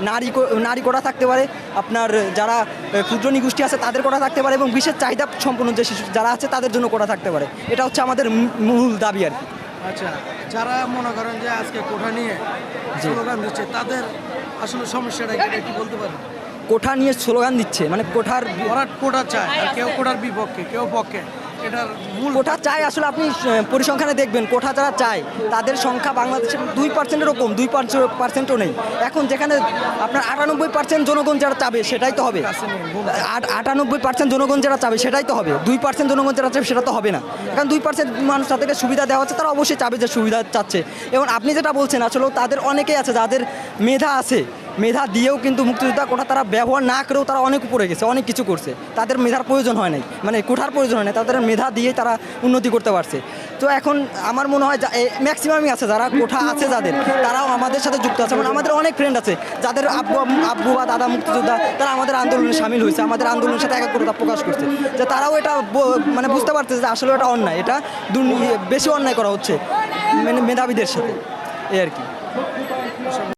নারী কো- নারী কোটা থাকতে পারে আপনার যারা ক্ষুদ্র নিগোষ্ঠী আছে তাদের কোটা থাকতে পারে এবং বিশেষ চাহিদা সম্পন্ন যে শিশু যারা আছে তাদের জন্য কোটা থাকতে পারে। এটা হচ্ছে আমাদের মূল দাবি আর কি। আচ্ছা যারা মনে করেন যে আজকে কোঠা নিয়ে স্লোগান দিচ্ছে তাদের আসলে সমস্যাটা কি? বলতে পারেন? কোঠা নিয়ে স্লোগান দিচ্ছে মানে কোঠার কোটা চায় কেউ কোটার বিপক্ষে কেউ পক্ষে। এটার মূল কোঠা চায় আসলে আপনি পরিসংখ্যানে দেখবেন কোঠা যারা চায় তাদের সংখ্যা বাংলাদেশে দুই পার্সেন্টেরও কম দুই পার্সেন্টও নেই। এখন যেখানে আপনার আটানব্বই পার্সেন্ট জনগণ যারা চাবে সেটাই তো হবে। আট আটানব্বই পার্সেন্ট জনগণ যারা চাবে সেটাই তো হবে। দুই পার্সেন্ট জনগণ যারা চাবে সেটা তো হবে না। কারণ দুই পার্সেন্ট মানুষ তাদেরকে সুবিধা দেওয়া হচ্ছে তারা অবশ্যই চাবে যে সুবিধা চাচ্ছে। এবং আপনি যেটা বলছেন আসলে তাদের অনেকেই আছে যাদের মেধা আছে মেধা দিয়েও কিন্তু মুক্তিযোদ্ধা কোঠা তারা ব্যবহার না করেও তারা অনেক উপরে গেছে, অনেক কিছু করছে। তাদের মেধার প্রয়োজন হয় নাই মানে কোঠার প্রয়োজন হয় না তাদের মেধা দিয়ে তারা উন্নতি করতে পারছে। তো এখন আমার মনে হয় ম্যাক্সিমামই আছে যারা কোঠা আছে যাদের, তারাও আমাদের সাথে যুক্ত আছে। মানে আমাদের অনেক ফ্রেন্ড আছে, যাদের আব্বু আব্বু বা দাদা মুক্তিযোদ্ধা, তারা আমাদের আন্দোলনে সামিল হয়েছে, আমাদের আন্দোলনের সাথে একাগ্রতা প্রকাশ করছে। যে তারাও এটা মানে বুঝতে পারছে যে আসলে এটা অন্যায়, এটা দুর্নী- বেশি অন্যায় করা হচ্ছে মানে মেধাবীদের সাথে, এই আর কি।